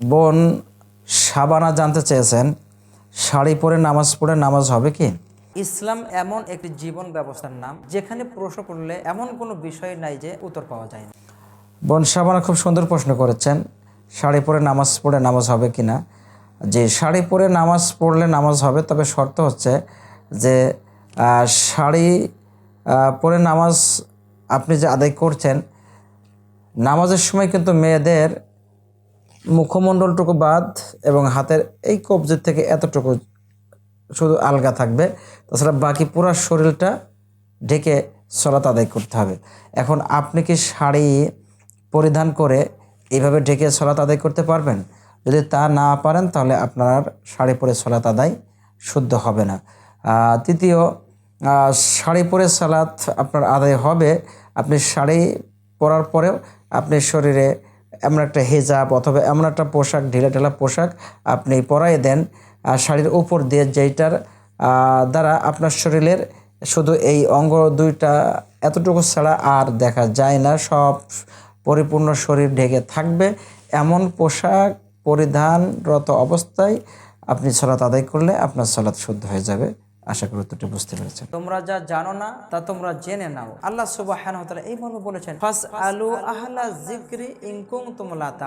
বোন সাবানা জানতে চেয়েছেন শাড়ি পরে নামাজ পড়ে নামাজ হবে কি? ইসলাম এমন একটি জীবন ব্যবস্থার নাম যেখানে প্রশ্ন করলে এমন কোনো বিষয় নাই যে উত্তর পাওয়া যায় না। বোন সাবানা খুব সুন্দর প্রশ্ন করেছেন শাড়ি পরে নামাজ পড়ে নামাজ হবে কি না যে শাড়ি পরে নামাজ পড়লে নামাজ হবে তবে শর্ত হচ্ছে যে শাড়ি পরে নামাজ আপনি যে আদায় করছেন নামাজের সময় কিন্তু মেয়েদের মুখমণ্ডলটুকু বাদ এবং হাতের এই কবজির থেকে এতটুকু শুধু আলগা থাকবে। তাছাড়া বাকি পুরো শরীরটা ঢেকে সলাত আদায় করতে হবে। এখন আপনি কি শাড়ি পরিধান করে এইভাবে ঢেকে সলাত আদায় করতে পারবেন? যদি তা না পারেন, তাহলে আপনার শাড়ি পরে সলাত আদায় শুদ্ধ হবে না। তৃতীয় শাড়ি পরে সালাত আপনার আদায় হবে। আপনি শাড়ি পরার পরেও আপনি শরীরে এমন একটা হেজাব অথবা এমন একটা পোশাক, ঢিলা ঢালা পোশাক আপনি পরাই দেন। আর শাড়ির উপর দিয়ে যেইটার দ্বারা আপনার শরীরের শুধু এই অঙ্গ দুইটা এতটুকু ছাড়া আর দেখা যায় না। সব পরিপূর্ণ শরীর ঢেকে থাকবে। এমন পোশাক পরিধানরত অবস্থায় আপনি সলাত আদায় করলে আপনার সলাৎ শুদ্ধ হয়ে যাবে। আশা করি উত্তরটি বুঝতে পেরেছেন। তোমরা যা জানো না, তা তোমরা জেনে নাও। আল্লাহ সুবাহ বলেছেন ফাস আলু আহলা জিক্রি তা